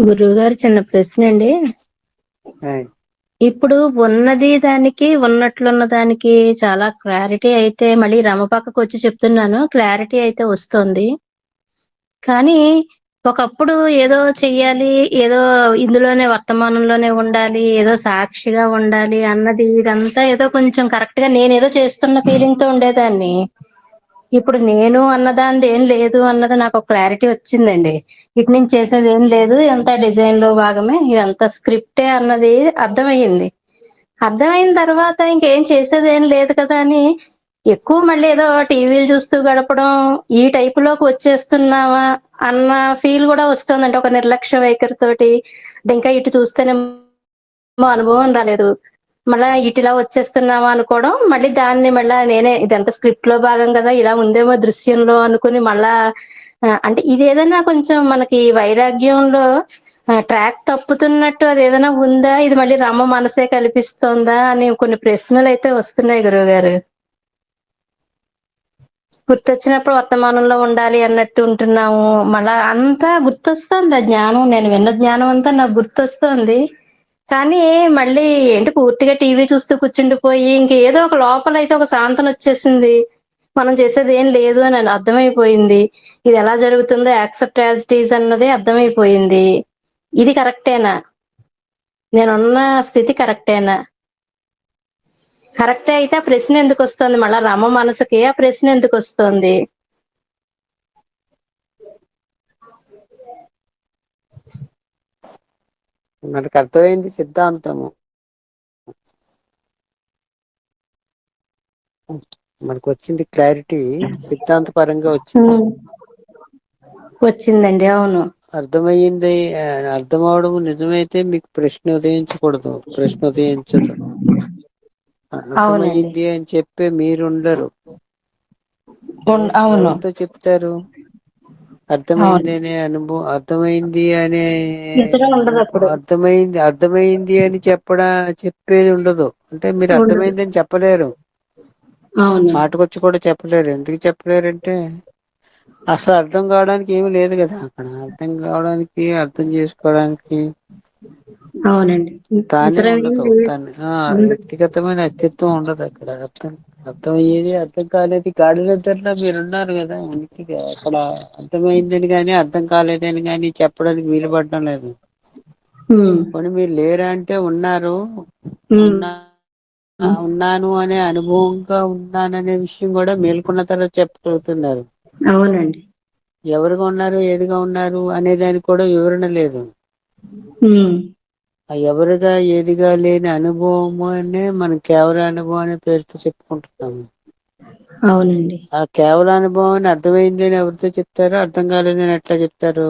గురువు గారు చిన్న ప్రశ్న అండి. ఇప్పుడు ఉన్నది దానికి ఉన్నట్లున్న దానికి చాలా క్లారిటీ అయితే మళ్ళీ రమ పక్కకు వచ్చి చెప్తున్నాను. క్లారిటీ అయితే వస్తుంది. కానీ ఒకప్పుడు ఏదో చెయ్యాలి ఏదో ఇందులోనే వర్తమానంలోనే ఉండాలి ఏదో సాక్షిగా ఉండాలి అన్నది ఇదంతా ఏదో కొంచెం కరెక్ట్గా నేను ఏదో చేస్తున్న ఫీలింగ్తో ఉండేదాన్ని. ఇప్పుడు నేను అన్నదానిది ఏం లేదు అన్నది నాకు ఒక క్లారిటీ వచ్చిందండి. ఇటు నుంచి చేసేది ఏం లేదు ఇదంతా డిజైన్లో భాగమే. ఇదంతా స్క్రిప్టే అన్నది అర్థమయ్యింది. అర్థమైన తర్వాత ఇంకేం చేసేది ఏం లేదు కదా అని ఎక్కువ మళ్ళీ ఏదో టీవీలు చూస్తూ గడపడం ఈ టైప్లోకి వచ్చేస్తున్నావా అన్న ఫీల్ కూడా వస్తుందంటే ఒక నిర్లక్ష్య వైఖరి తోటి ఇంకా ఇటు చూస్తేనేమో అనుభవం రాలేదు. మళ్ళా ఇటులా వచ్చేస్తున్నావా అనుకోవడం మళ్ళీ దాన్ని మళ్ళా నేనే ఇదంతా స్క్రిప్ట్లో భాగం కదా ఇలా ఉందేమో దృశ్యంలో అనుకుని మళ్ళా అంటే ఇది ఏదైనా కొంచెం మనకి వైరాగ్యంలో ట్రాక్ తప్పుతున్నట్టు అది ఏదైనా ఉందా? ఇది మళ్ళీ రమ్మ మనసే కల్పిస్తోందా? అని కొన్ని ప్రశ్నలు అయితే వస్తున్నాయి గురువు గారు గుర్తొచ్చినప్పుడు వర్తమానంలో ఉండాలి అన్నట్టు ఉంటున్నాము. మళ్ళా అంతా గుర్తొస్తుంది ఆ జ్ఞానం. నేను విన్న జ్ఞానం అంతా నాకు గుర్తొస్తుంది. కానీ మళ్ళీ ఏంటి పూర్తిగా టీవీ చూస్తూ కూర్చుండిపోయి ఇంకేదో ఒక లోపల అయితే ఒక శాంతం వచ్చేసింది. మనం చేసేది ఏం లేదు అని అర్థమైపోయింది. ఇది ఎలా జరుగుతుందో యాక్సెప్ట్ యాజ్ టీజ్ అన్నది అర్థమైపోయింది. ఇది కరెక్టేనా? నేనున్న స్థితి కరెక్టేనా? కరెక్టే అయితే ఆ ప్రశ్న ఎందుకు వస్తుంది? మళ్ళా రమ మనసుకి ఆ ప్రశ్న ఎందుకు వస్తుంది? మనకు అర్థమైంది సిద్ధాంతము. మనకు వచ్చింది క్లారిటీ సిద్ధాంత పరంగా వచ్చింది వచ్చిందండి అవును. అర్థమయ్యింది అర్థం అవడం నిజమైతే మీకు ప్రశ్న ఉదయించకూడదు ప్రశ్న ఉదయించదు. అర్థమయ్యింది అని చెప్పే మీరుండరు. ఉన్- అవును. చెప్తారు? అర్థమైంది అనే అనుభవం అర్థమైంది అనే అర్థమైంది అర్థమైంది అని చెప్పడా చెప్పేది ఉండదు. అంటే మీరు అర్థమైంది అని చెప్పలేరు. మాటకొచ్చి కూడా చెప్పలేరు. ఎందుకు చెప్పలేరంటే అసలు అర్థం కావడానికి ఏమీ లేదు కదా అక్కడ. అర్థం కావడానికి అర్థం చేసుకోవడానికి. అవునండి. వ్యక్తిగతమైన అస్తిత్వం ఉండదు అక్కడ. అర్థం అర్థమయ్యేది అర్థం కాలేదు గాఢ నిద్రలో మీరున్నారు కదా. ఉనికిగా అక్కడ అర్థమైందని గాని అర్థం కాలేదని గాని చెప్పడానికి వీలు పడడం లేదు. పోనీ మీరు లేరా అంటే ఉన్నారు. ఉమ్, ఉన్నా ఉన్నాను అనే అనుభవంగా ఉన్నాననే విషయం కూడా మేల్కొన్న తర్వాత చెప్పగలుగుతున్నారు. అవునండి. ఎవరుగా ఉన్నారు ఏదిగా ఉన్నారు అనే దానికి కూడా వివరణ లేదు. ఎవరుగా ఏదిగా లేని అనుభవము అనే మనం కేవల అనుభవం అనే పేరుతో చెప్పుకుంటున్నాము అవునండి. ఆ కేవల అనుభవాన్ని అర్థమైంది అని ఎవరితో చెప్తారు అర్థం కాలేదని ఎట్లా చెప్తారు?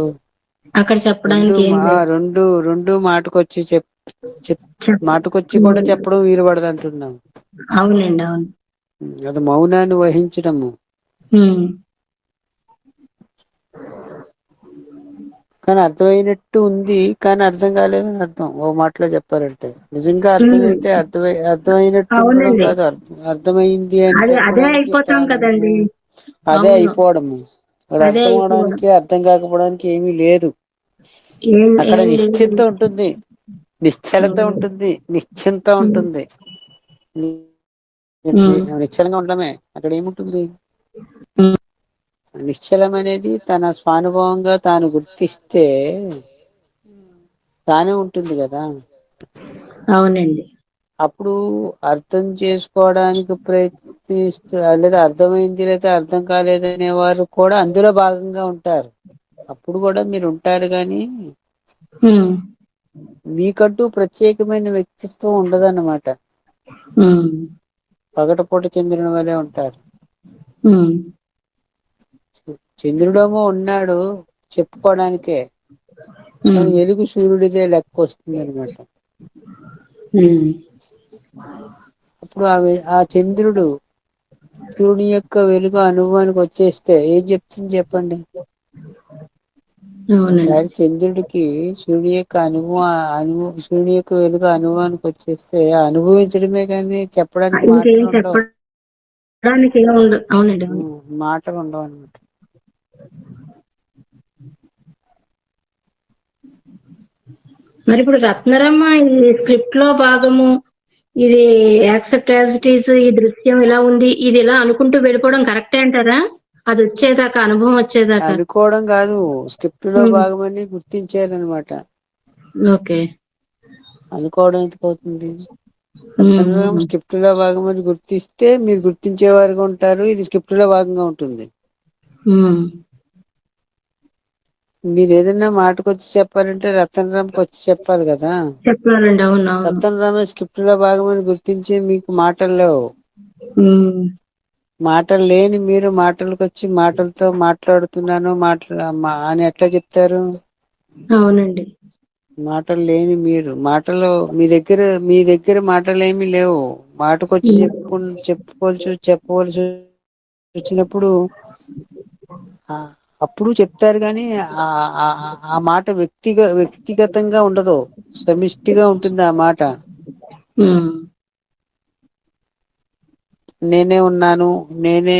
అక్కడ చెప్పడానికి రెండు రెండు మాటకొచ్చి చెప్ చెప్ మాటకొచ్చి కూడా చెప్పడం వీలు పడదు అంటున్నాం అవునండి అవును. అది మౌనాన్ని వహించడము. కానీ అర్థమయినట్టు ఉంది కానీ అర్థం కాలేదని అర్థం. ఓ మాటలో చెప్పాలంటే. నిజంగా అర్థమైతే అర్థమై అర్థమైనట్టు కాదు. అర్థం అర్థమైంది అని అదే అయిపోతాం కదండి. అదే అయిపోవడము. అర్థం అవడానికి అర్థం కాకపోవడానికి ఏమీ లేదు. అక్కడ నిశ్చింత ఉంటుంది. నిశ్చలత ఉంటుంది నిశ్చింత ఉంటుంది. నిశ్చలంగా ఉండమే. అక్కడ ఏముంటుంది? నిశ్చలం అనేది తన స్వానుభవంగా తాను గుర్తిస్తే తానే ఉంటుంది కదా. అవునండి. అప్పుడు అర్థం చేసుకోవడానికి ప్రయత్నిస్తూ లేదా అర్థమైంది లేదా అర్థం కాలేదనే వారు కూడా అందులో భాగంగా ఉంటారు. అప్పుడు కూడా మీరు ఉంటారు ఉమ్, మీకంటూ ప్రత్యేకమైన వ్యక్తిత్వం ఉండదన్నమాట. పగటిపూట చంద్రుని వలె ఉంటారు. చంద్రుడేమో ఉన్నాడు ఉమ్, వెలుగు సూర్యుడిదే లెక్క వస్తుంది అనమాట అప్పుడు ఆ ఆ చంద్రుడు సూర్యుని యొక్క వెలుగు అనుభవానికి వచ్చేస్తే ఏం చెప్తుంది చెప్పండి? చంద్రుడికి సూర్యుని యొక్క అనుభవం అనుభవం సూర్యుని యొక్క వెలుగు అనుభవానికి వచ్చేస్తే అనుభవించడమే కానీ చెప్పడానికి మాటలు ఉండవు అన్నమాట. మరి ఇప్పుడు రత్నరమ్మ ఈ స్క్రిప్ట్లో భాగము ఇది యాక్సెప్ట్ యాజ్ ఇట్ ఈస్ ఈ దృశ్యం ఇలా ఉంది ఇది ఇలా అనుకుంటూ వెళ్ళిపోవడం కరెక్టే అంటారా? అది వచ్చేదాకా అనుభవం వచ్చేదాకా. అనుకోవడం కాదు స్క్రిప్ట్లో. భాగమని గుర్తించారనమాట. ఓకే. అనుకోవడం ఎందుకు అవుతుంది? స్క్రిప్ట్లో భాగమని గుర్తిస్తే మీరు గుర్తించే వారుగా ఉంటారు ఇది స్క్రిప్ట్లో భాగంగా ఉంటుంది. మీరు ఏదైనా మాటకొచ్చి చెప్పాలంటే రతన్ రామ్కి వచ్చి చెప్పాలి కదా? రతన్ రామ్ స్క్రిప్ట్లో భాగమని గుర్తించి మీకు మాటలు లేవు. ఉమ్, మాటలు లేని మీరు మాటలకు వచ్చి మాటలతో మాట్లాడుతున్నాను మాట్లా అని ఎట్లా చెప్తారు? అవునండి. మాటలు లేని మీరు మాటలు మీ దగ్గర మీ దగ్గర మాటలు ఏమీ లేవు. మాటకొచ్చి చెప్పుకు చెప్పుకోవలసి చెప్పవలసి వచ్చినప్పుడు అప్పుడు చెప్తారు గాని ఆ మాట వ్యక్తిగ వ్యక్తిగతంగా ఉండదు. సమిష్టిగా ఉంటుంది ఆ మాట. నేనే ఉన్నాను నేనే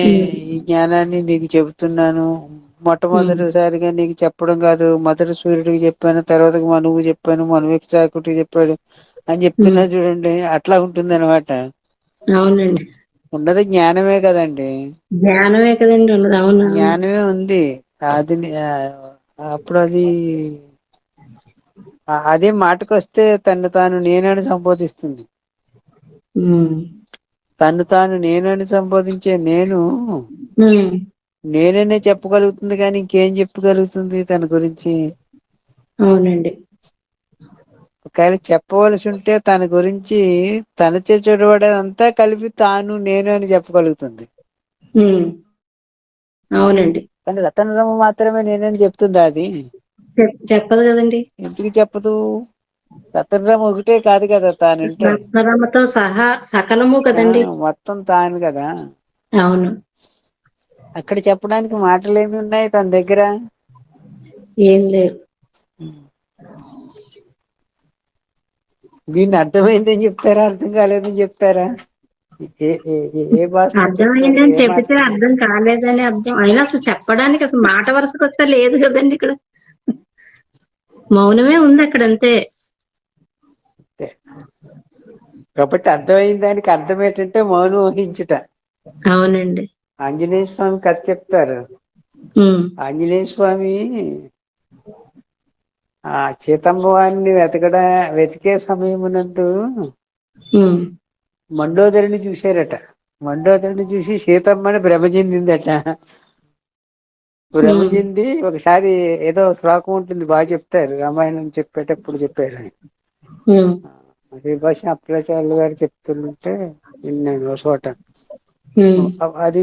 ఈ జ్ఞానాన్ని నీకు చెబుతున్నాను. మొట్టమొదటిసారిగా నీకు చెప్పడం కాదు మొదటి సూర్యుడికి చెప్పాను తర్వాత మనువు చెప్పాను మనువుకి చాకుటి చెప్పాడు అని. చెప్తున్నా చూడండి అట్లా ఉంటుంది అనమాట అవునండి. ఉన్నది జ్ఞానమే కదండి. జ్ఞానమే కదండి ఉన్నది అవును? జ్ఞానమే ఉంది. అది అప్పుడు అది అదే మాటకొస్తే తను తాను నేనని సంబోధిస్తుంది. తను తాను నేనని సంబోధించే నేను నేననే చెప్పగలుగుతుంది కానీ ఇంకేం చెప్పగలుగుతుంది తన గురించి? అవునండి. ఒకవేళ చెప్పవలసి ఉంటే తన గురించి తనచే చడవడేదంతా కలిపి తాను నేను అని చెప్పగలుగుతుంది. అవునండి. కానీ రతన రమ మాత్రమే నేనని చెప్తుందా అది? చెప్ చెప్పదు కదండి. ఎందుకు చెప్పదు? రతన్ రామ్ ఒకటే కాదు కదా తానంటే రత్నరమతో సహా సకలము కదండి. మొత్తం తాను కదా. అవును. అక్కడ చెప్పడానికి మాటలు ఏమి ఉన్నాయి తన దగ్గర? ఏం లేవు. దీన్ని అర్థమైందని చెప్తారా? అర్థం కాలేదని చెప్తారా? ఏ చెప్తారు? అర్థమైందని మాటతో అర్థం కాలేదని అర్థం. అయినా అసలు చెప్పడానికి అసలు మాట వరుసకు వస్తే లేదు కదండి ఇక్కడ. మౌనమే ఉంది అక్కడ అంతే. అంతే. కాబట్టి అర్థమైన దానికి అర్థం ఏంటంటే మౌనం వహించుట. అవునండి. ఆంజనేయ స్వామి కథ చెప్తారు. ఆంజనేయ స్వామి ఆ సీతమ్మ వారిని వెతకడ వెతికే సమయమునందు మండోదరిని చూశారట. మండోదరిని చూసి సీతమ్మని భ్రమ చెందిందట. భ్రమ చెంది ఒకసారి ఏదో శ్లోకం ఉంటుంది బాగా చెప్తారు. రామాయణం చెప్పేటప్పుడు చెప్పారు అదే భాష అప్పలాచార్యులు గారు చెప్తుంటే విన్నాను ఓ చోట. అది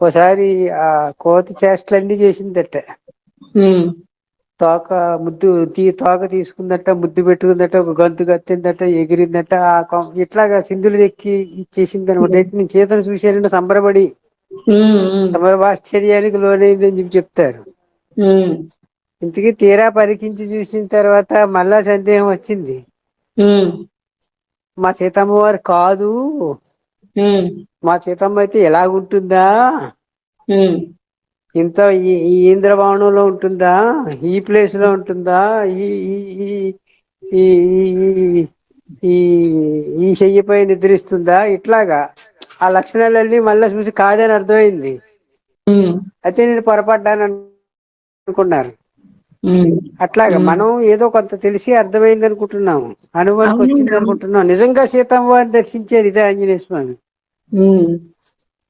ఒకసారి ఆ కోతి చేష్టలన్నీ చేసిందట. తోక ముద్దు తీ తోక తీసుకుందట ముద్దు పెట్టుకుందట ఒక గంతు కత్తిందట ఎగిరిందట ఆ ఇట్లాగా సింధులు ఎక్కి ఇచ్చేసింది అనమాట నేను చేతను చూశారంటే సంబరపడి. ఉమ్, సంభ్రమాశ్చర్యానికి లోనైందని చెప్పి చెప్తారు. ఇంతకీ తీరా పరికించి చూసిన తర్వాత మళ్ళా సందేహం వచ్చింది. మా సీతమ్మ వారు కాదు. మా సీతమ్మ అయితే ఎలాగుంటుందా? ఇంత ఈ ఇంద్రభవనంలో ఉంటుందా? ఈ ప్లేస్లో ఉంటుందా? ఈ ఈ ఈ ఈ ఈ ఈ ఈ చెయ్యిపై నిద్రిస్తుందా? ఇట్లాగా. ఆ లక్షణాలన్నీ మళ్ళా చూసి కాదని అర్థమైంది. అయితే నేను పొరపడ్డాను అనుకున్నారు. అట్లాగా. మనం ఏదో కొంత తెలిసి అర్థమైంది అనుకుంటున్నాము. అవునండి వచ్చింది అనుకుంటున్నాం నిజంగా సీతమ్మ వారిని దర్శించారు ఇదే ఆంజనేయ స్వామి.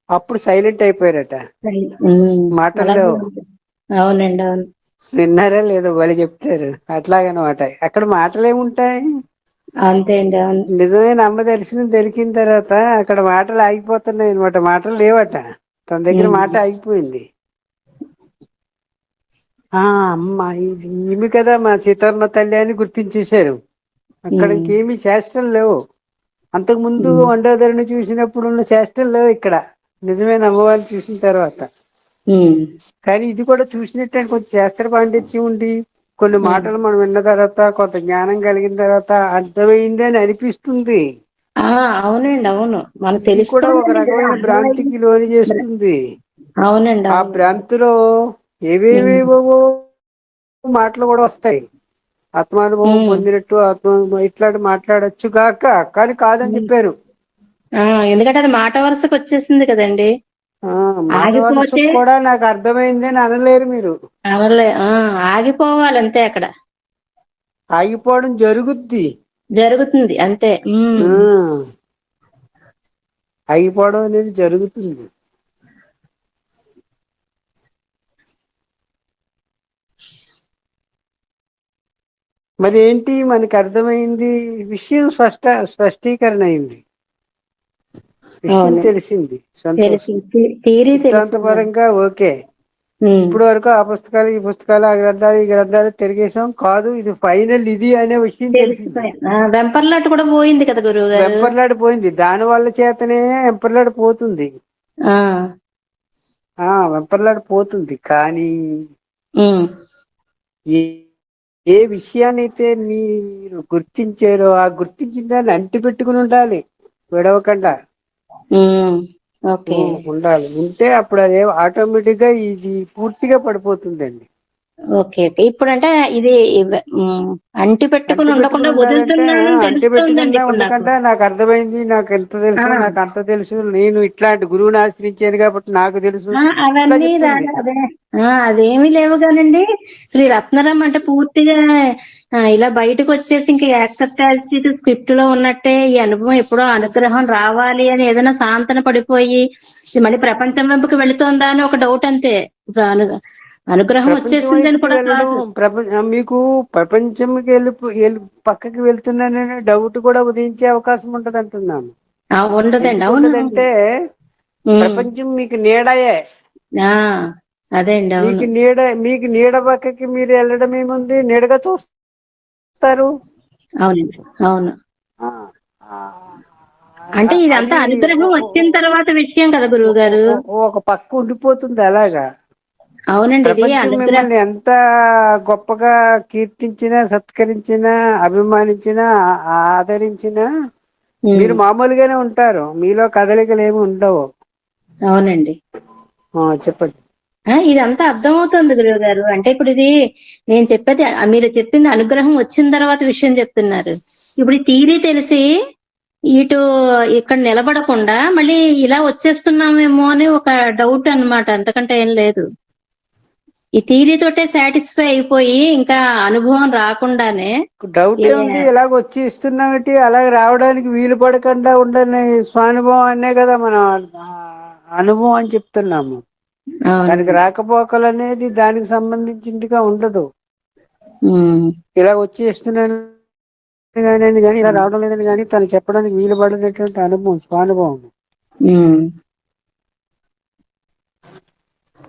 అప్పుడు సైలెంట్ అయిపోయారట. మాటల్లో ఉంటుంది. అవునండి అవును. విన్నారా లేదో బలి చెప్తారు. అట్లాగనమాట. అక్కడ మాటలు ఏముంటాయి అంతే అండి అవును. నిజమే నమ్మ దర్శనం దొరికిన తర్వాత అక్కడ మాటలు ఆగిపోతున్నాయి అనమాట మాటలు లేవట. తన దగ్గర మాట ఆగిపోయింది. అమ్మా ఇది ఈమె కదా మా సీతమ్మ తల్లి అని గుర్తించేశారు. అక్కడ ఇంకేమీ చేష్టలు లేవు. అంతకు ముందు వండోదరిని చూసినప్పుడున్న చేష్టలు లేవు ఇక్కడ. నిజమైన అమ్మవారిని చూసిన తర్వాత. కానీ ఇది కూడా చూసినట్టే కొంచెం శాస్త్ర పాండిత్యం ఉండి కొన్ని. మాటలు మనం విన్న తర్వాత కొంత జ్ఞానం కలిగిన తర్వాత అర్థమైంది అని అనిపిస్తుంది. అవునండి అవును. మనకు ఇది కూడా ఒక రకమైన భ్రాంతికి లోను చేస్తుంది. అవునండి ఆ భ్రాంతిలో ఏవేవేవో మాటలు కూడా వస్తాయి. ఆత్మానుభవం. పొందినట్టు ఆత్మానుభవం ఇట్లాంటి మాట్లాడొచ్చు గాక కానీ కాదని చెప్పారు. ఎందుకంటే అది మాట వరుసకు వచ్చేసింది కదండి. కూడా నాకు అర్థమైంది అని అనలేరు మీరు. ఆగిపోవాలి అంతే అక్కడ. ఆగిపోవడం జరుగుద్ది. జరుగుతుంది అంతే. ఆగిపోవడం అనేది జరుగుతుంది. మరి ఏంటి మనకి అర్థమైంది. విషయం స్పష్ట స్పష్టీకరణ అయింది విషయం. తెలిసింది. సిద్ధాంతపరంగా ఓకే. ఇప్పుడు వరకు ఆ పుస్తకాలు ఈ పుస్తకాలు ఆ గ్రంథాలు ఈ గ్రంథాలు తిరిగేసాం కాదు ఇది ఫైనల్ ఇది అనే విషయం తెలిసింది. వెంపర్లాట్ కూడా పోయింది కదా గురువు పోయింది. దాని వల్ల చేతనే వెంపర్లాడి పోతుంది. వెంపర్లాడి పోతుంది. కానీ. ఏ విషయాన్నైతే మీరు గుర్తించారో ఆ గుర్తించిన దాన్ని అంటి పెట్టుకుని ఉండాలి విడవకుండా ఉండాలి. ఉంటే అప్పుడు అదే ఆటోమేటిక్గా ఇది పూర్తిగా పడిపోతుందండి. Okay okay. ఇప్పుడు అంటే ఇది అంటి పెట్టుకుని ఉండకుండా ఇప్పుడు నాకు. ఉండకుండా నాకు అర్థమైంది నాకు ఎంత తెలుసు. నాకు అంత తెలుసు. నేను ఇట్లాంటి గురువుని ఆశ్రయించాను కాబట్టి నాకు తెలుసు. అవన్నీ అదేమీ లేవు కానండి. శ్రీ రత్నరం అంటే పూర్తిగా ఇలా బయటకు వచ్చేసి ఇంకా యాక్సెప్ట్ స్క్రిప్ట్లో ఉన్నట్టే ఈ అనుభవం ఎప్పుడో అనుగ్రహం రావాలి అని ఏదైనా సాంతన పడిపోయి మళ్ళీ ప్రపంచం వైపుకి వెళుతోందా అని ఒక డౌట్ అంతే. ఇప్పుడు అనుగ్రహం వచ్చేసిందని వైపుకి కూడా మీకు ప్రపంచంకి వెళ్ళి పక్కకి వెళ్తున్నాననే డౌట్ కూడా ఉదయించే అవకాశం ఉంటది అంటున్నాను ఉండదండి. అవును. ఎందుకంటే ఉమ్, ప్రపంచం మీకు నీడయే. అదే అండి మీకు నీడ మీకు నీడ పక్కకి మీరు వెళ్ళడం ఏముంది? నీడగా చూస్తారు. అవునండి. అవును. అంటే ఇదంతా అనుగ్రహం వచ్చిన తర్వాత విషయం కదా గురువు గారు ఒక పక్క ఉండిపోతుంది అలాగా. అవునండి మిమ్మల్ని ఎంత గొప్పగా కీర్తించినా సత్కరించినా అభిమానించినా ఆదరించినా మీరు మామూలుగానే ఉంటారు. మీలో కదలికలు ఏమి ఉండవు. అవునండి. ఆ, చెప్పండి. ఇదంతా అర్థమవుతుంది గురువు గారు అంటే ఇప్పుడు ఇది నేను చెప్పేది మీరు చెప్పింది అనుగ్రహం వచ్చిన తర్వాత విషయం చెప్తున్నారు. ఇప్పుడు థీరీ తెలిసి ఇటు ఇక్కడ నిలబడకుండా మళ్ళీ ఇలా వచ్చేస్తున్నామేమో అని ఒక డౌట్ అన్నమాట. అంతకంటే ఏం లేదు. ఈ థీరీ తోటే సాటిస్ఫై అయిపోయి ఇంకా అనుభవం రాకుండానే డౌట్ ఏముంది? ఇలాగ వచ్చి ఇస్తున్నామేంటి అలాగ రావడానికి వీలు పడకుండా ఉండని స్వానుభవం అనే కదా మనం అనుభవం అని చెప్తున్నాము. దానికి రాకపోకలు అనేది దానికి సంబంధించిందిగా ఉండదు. ఇలా వచ్చి ఇస్తున్నాను కానీ కానీ ఇలా రావడం లేదని కానీ తను చెప్పడానికి వీలు పడినటువంటి అనుభవం స్వానుభవం.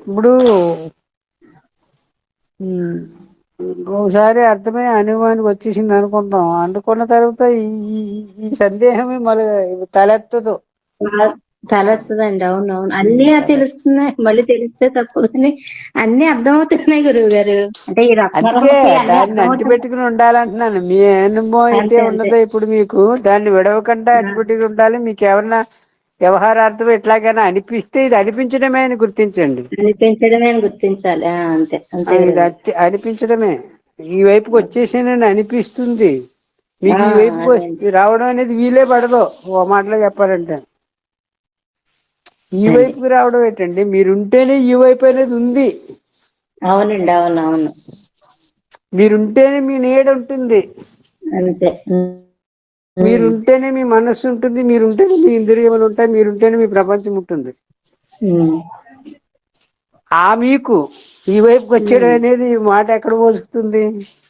ఇప్పుడు ఒకసారి అర్థమై అనుభవానికి వచ్చేసింది అనుకుంటాం. అనుకున్న తర్వాత ఈ సందేహమే మళ్ళీ తలెత్తదు. తలెత్తదండి. అవును అవును అన్ని తెలుస్తున్నాయి. మళ్ళీ తెలిస్తే తప్పు కానీ అన్ని అర్థమవుతున్నాయి గురువు గారు అంటే ఈ దాన్ని. అంటిపెట్టుకుని ఉండాలంటున్నాను. మీ అనుభవం అయితే. ఉండదో ఇప్పుడు మీకు. దాన్ని విడవకుండా అంటిపెట్టుకుని ఉండాలి. మీకు ఏమన్నా వ్యవహారార్థం ఎట్లాగైనా అనిపిస్తే ఇది అనిపించడమే అని గుర్తించండి. అనిపించడమే అని గుర్తించాలి. అంతే అంతే అనిపించడమే. ఈ వైపుకి వచ్చేసానని అనిపిస్తుంది. మీకు ఈ వైపుకి. వస్తే రావడం అనేది వీలే పడదు. ఓ మాటలో చెప్పాలంటే. ఈ. వైపుకి రావడం ఏంటండి? మీరుంటేనే ఈ వైపు అనేది ఉంది. అవునండి అవును అవును. మీరుంటేనే మీ నీడ ఉంటుంది. అంతే. మీరుంటేనే మీ మనస్సు ఉంటుంది మీరుంటేనే మీ ఇంద్రియములు ఉంటాయి మీరుంటేనే మీ ప్రపంచం ఉంటుంది. ఆ మీకు ఈ వైపుకి వచ్చేయడం అనేది మాట ఎక్కడ పోసుకుతుంది?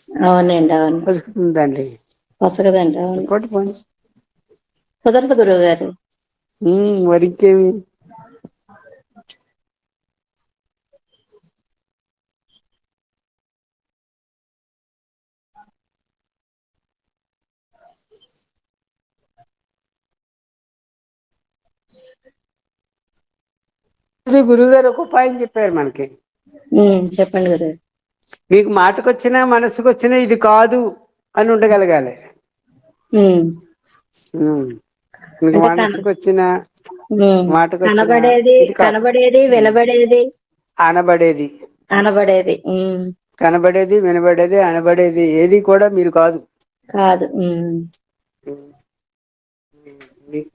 అవునండి అవును. పోసుకుతుందండి. పొసగదండి అవును. కుదరదు గురువు గారు మరి ఇంకేమి? గురువు గారు ఒక ఉపాయం చెప్పారు మనకి. చెప్పండి గురువు మీకు మాటకొచ్చినా మనసుకు వచ్చినా ఇది కాదు అని ఉండగలగాలి. మీకు మనసుకు వచ్చినా. మాటకొచ్చినా కనబడేది కనబడేది వినబడేది. అనబడేది. అనబడేది. కనబడేది వినబడేది అనబడేది ఏది కూడా మీరు కాదు. కాదు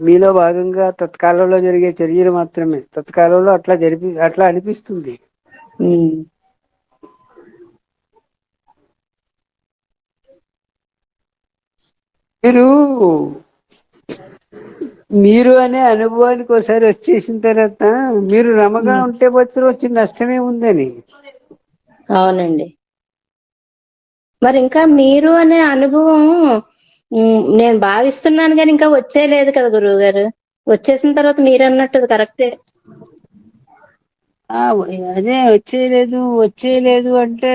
మీలో భాగంగా తత్కాలంలో జరిగే చర్యలు మాత్రమే. తత్కాలంలో అట్లా జరిపి అట్లా అనిపిస్తుంది. మీరు మీరు అనే అనుభవానికి ఒకసారి వచ్చేసిన తర్వాత మీరు రమగా ఉంటే వచ్చి వచ్చిన నష్టమే ఉందని. అవునండి. మరి ఇంకా మీరు అనే అనుభవం నేను భావిస్తున్నాను కానీ ఇంకా వచ్చేలేదు కదా గురువు గారు వచ్చేసిన తర్వాత మీరు అన్నట్టు కరెక్టే ఆ, అదే వచ్చేయలేదు వచ్చేయలేదు అంటే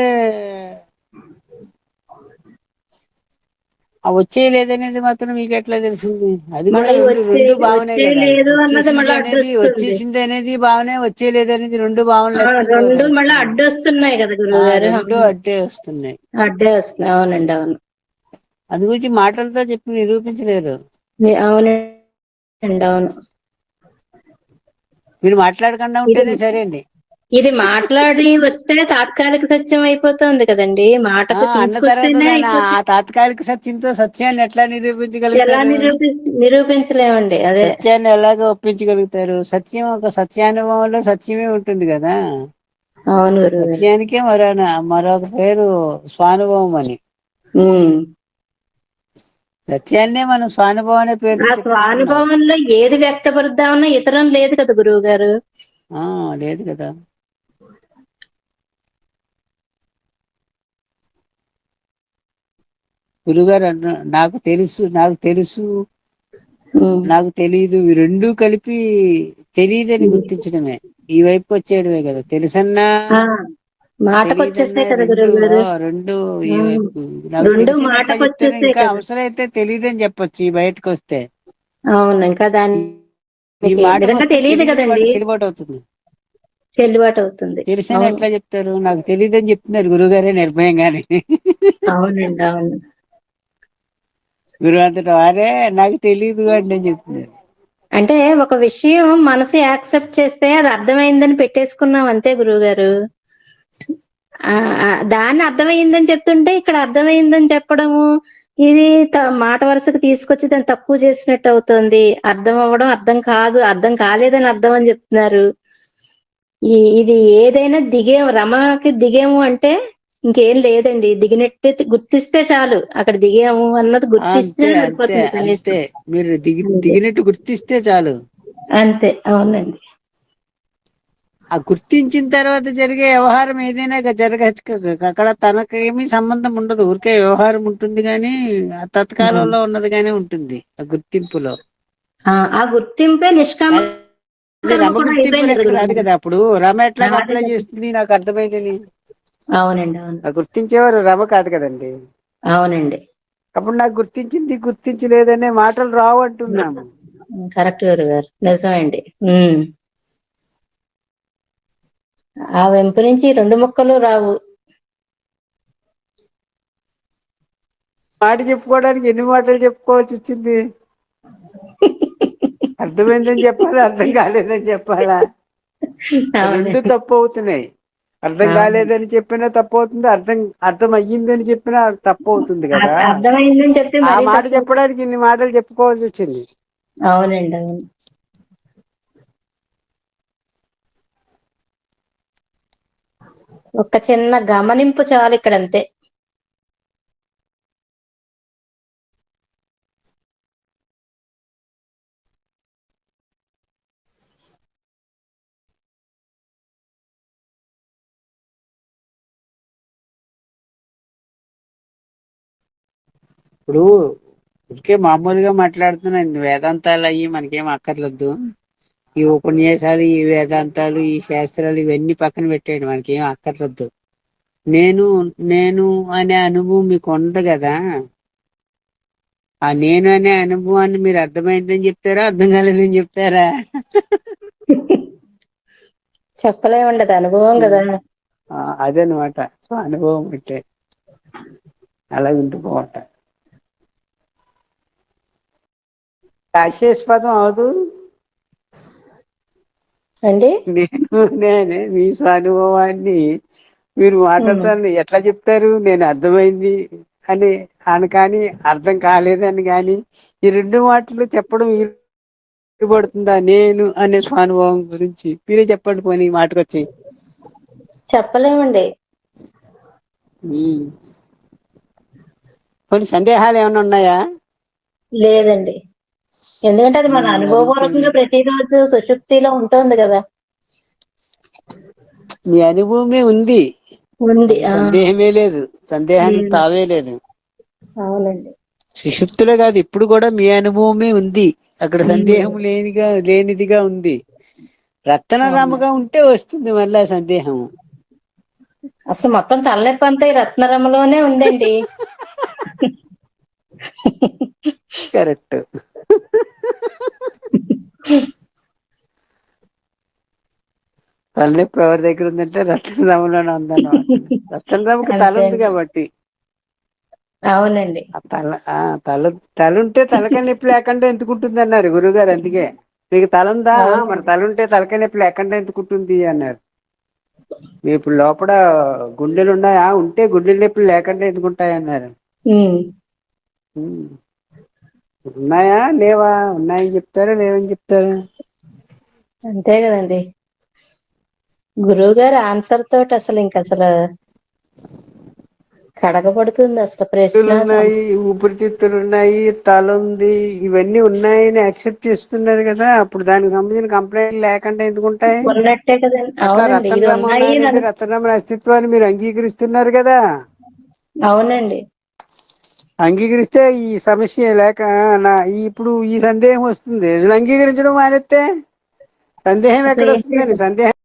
ఆ వచ్చేయలేదు అనేది మాత్రం మీకు ఎట్లా తెలిసింది? అది కూడా రెండు భావనే వచ్చేయలేదు వచ్చేసింది అనేది అడ్డొస్తుంది. వచ్చేసింది అనేది భావనే వచ్చేయలేదు అనేది రెండు భావనలు రెండు మళ్ళీ అడ్డొస్తున్నాయి కదా రెండు అడ్డే వస్తున్నాయి. అడ్డే వస్తున్నాయి. అవునండి అవును. అందు గురించి మాటలతో చెప్పి నిరూపించలేరు. అవునండి అవును. మీరు మాట్లాడకుండా ఉంటేనే సరే అండి. ఇది మాట్లాడి వస్తే తాత్కాలిక సత్యం అయిపోతుంది కదండి. మాటకు దాన్ని ఆ. తాత్కాలిక సత్యంతో సత్యాన్ని ఎట్లా నిరూపించగలుగుతారు? నిరూపి నిరూపించలేమండి అదే. సత్యాన్ని ఎలాగ ఒప్పించగలుగుతారు? సత్యం ఒక సత్యానుభవంలో సత్యమే ఉంటుంది కదా. అవును సత్యానికే మరో మరొక పేరు స్వానుభవం అని. సత్యాన్నే మనం స్వానుభవం అనే పేరు ఆ స్వానుభవంలో ఏది వ్యక్తపరుద్దామన్నా ఇతరం లేదు కదా గురువు గారు ఆ లేదు కదా. గురుగారు అన్న నాకు తెలుసు నాకు తెలుసు. నాకు తెలియదు ఇవి రెండూ కలిపి తెలియదని గుర్తించడమే. ఈ వైపు వచ్చేయడమే కదా. తెలుసన్నా? మాటకు వచ్చేస్తాయి కదా గురువు రెండు రెండు మాటకు కదా. అవసరమైతే తెలియదని చెప్పొచ్చు ఈ బయటకు వస్తే అవును ఇంకా దాని ఈ మాట నిజంగా తెలియదు కదండి. చెల్లుబాటు అవుతుంది చెల్లుబాటు అవుతుంది తెలుసని. ఎట్లా చెప్తారు నాకు తెలియదని చెప్తున్నారు గురువుగారే నిర్భయంగానే. అవునండి అవును. గురువు అంతటా వారే నాకు తెలియదు అండి అని చెప్తున్నారు. అంటే ఒక విషయం మనసు యాక్సెప్ట్ చేస్తే అది అర్థమైందని పెట్టేసుకున్నాం అంతే గురువు గారు దాన్ని అర్థమైందని చెప్తుంటే ఇక్కడ అర్థమైందని చెప్పడము ఇది మాట వరుసకు తీసుకొచ్చి దాన్ని తక్కువ చేసినట్టు అవుతుంది. అర్థం అవ్వడం అర్థం కాదు అర్థం కాలేదని అర్థం అని చెప్తున్నారు. ఈ ఇది ఏదైనా దిగేము రమకి దిగేము అంటే ఇంకేం లేదండి. దిగినట్టే గుర్తిస్తే చాలు. అక్కడ దిగాము అన్నది గుర్తిస్తే మీరు దిగి దిగినట్టు గుర్తిస్తే చాలు. అంతే అవునండి. ఆ గుర్తించిన తర్వాత జరిగే వ్యవహారం ఏదైనా జరగచ్చు అక్కడ తనకేమీ సంబంధం ఉండదు. ఊరికే వ్యవహారం ఉంటుంది కానీ ఆ తత్కాలంలో ఉన్నది కానీ ఉంటుంది ఆ గుర్తింపులో. ఆ గుర్తింపే నిష్కామ రమ గుర్తింపు రాదు కదా అప్పుడు. రమ ఎట్లా అప్లై. చేస్తుంది? నాకు అర్థమైందని అవునండి అవును. ఆ గుర్తించేవారు రమ కాదు కదండి. అవునండి. అప్పుడు నాకు గుర్తించింది గుర్తించలేదనే మాటలు రావు అంటున్నాము. కరెక్ట్ గారు గారు. నిజమండి. ఆ వెంపు నుంచి రెండు ముక్కలు రావు. మాట చెప్పుకోవడానికి ఎన్ని మాటలు చెప్పుకోవాల్సి వచ్చింది? అర్థమైందని చెప్పాలా? అర్థం కాలేదని చెప్పాలా? రెండు తప్పు అవుతున్నాయి. అర్థం. కాలేదని చెప్పినా తప్పు అవుతుంది. అర్థం అర్థం అయ్యిందని చెప్పినా తప్పు అవుతుంది కదా. ఆ మాట. చెప్పడానికి ఇన్ని మాటలు చెప్పుకోవాల్సి వచ్చింది. అవునండి అవును. ఒక చిన్న గమనింపు చాలు ఇక్కడ అంతే ఇప్పుడు ఇదికే మామూలుగా మాట్లాడుతున్నా. వేదాంతాలు అయ్యి మనకేం అక్కర్లేదు ఈ ఉపన్యాసాలు ఈ వేదాంతాలు ఈ శాస్త్రాలు ఇవన్నీ పక్కన పెట్టేయండి. మనకేం అక్కర్లేదు. నేను నేను అనే అనుభవం మీకు ఉంది కదా? ఆ నేను అనే అనుభవాన్ని మీరు అర్థమైందని చెప్తారా? అర్థం కాలేదని చెప్తారా? చెప్పలేమండి అది అనుభవం కదా. అదనమాట. సో అనుభవం అంటే అలా ఉండిపోవట. ఆశయాస్పదం అవదు. అండి? నేను నేనే మీ స్వానుభవాన్ని. మీరు మాట్లాడతాను ఎట్లా చెప్తారు? నేను అర్థమైంది అని అని కానీ అర్థం కాలేదని కానీ ఈ రెండు మాటలు చెప్పడం పడుతుందా నేను అనే స్వానుభవం గురించి? మీరే చెప్పండి పోనీ మాటకు వచ్చి చెప్పలేమండి. కొన్ని సందేహాలు ఏమైనా ఉన్నాయా? లేదండి. ఎందుకంటే అది మన అనుభవపూర్వకంగా ప్రతిరోజు సుషుప్తిలో ఉంటుంది కదా. మీ అనుభవమే ఉంది. ఉంది సందేహమే లేదు. సందేహానికి. తావే లేదు. అవునండి. సుషుప్తులే కాదు ఇప్పుడు కూడా మీ అనుభవమే ఉంది. అక్కడ. సందేహం లేనిగా లేనిదిగా ఉంది. రత్నరామగా ఉంటే వస్తుంది మళ్ళా సందేహం. అసలు మొత్తం తలనొప్పి అంతా రత్నరమలోనే ఉందండి. కరెక్ట్. తలనొప్పి ఎవరి దగ్గర ఉందంటే రత్నరామలోనే ఉందన్నమాట రత్నరామకి తల ఉంది. కాబట్టి. అవునండి. తల తల తల ఉంటే తలకాయ నొప్పి లేకుండా ఎందుకుంటుంది అన్నారు గురుగారు అందుకే. మీకు తల ఉందా. మరి తల ఉంటే తలకాయ నొప్పి లేకుండా ఎందుకుంటుంది అన్నారు. ఇప్పుడు లోపల గుండెలు ఉన్నాయా? ఉంటే గుండె నొప్పులు లేకుండా ఎందుకుంటాయి అన్నారు. ఉన్నాయా? లేవా? ఉన్నాయని చెప్తారా? లేవని చెప్తారా? అంతే కదండి. గురువు గారు ఆన్సర్ తోటి అసలు ఇంక అసలు కడగబడుతుంది అసలు ప్రశ్న. ఉన్నాయి ఊపిరితిత్తులు ఉన్నాయి తల ఉంది ఇవన్నీ ఉన్నాయని యాక్సెప్ట్ చేస్తున్నారు కదా. అప్పుడు దానికి సంబంధించిన కంప్లైంట్ లేకుండా ఎందుకుంటాయి ఉన్నట్టే కదండి. అవునండి ఇది ఉన్నాయి రతనరామ అస్తిత్వాన్ని మీరు అంగీకరిస్తున్నారు కదా. అవునండి. అంగీకరిస్తే ఈ సమస్య లేక నా ఇప్పుడు ఈ సందేహం వస్తుంది. అంగీకరించడం మానేస్తే సందేహం ఎక్కడ ఏం వస్తుందండి సందేహం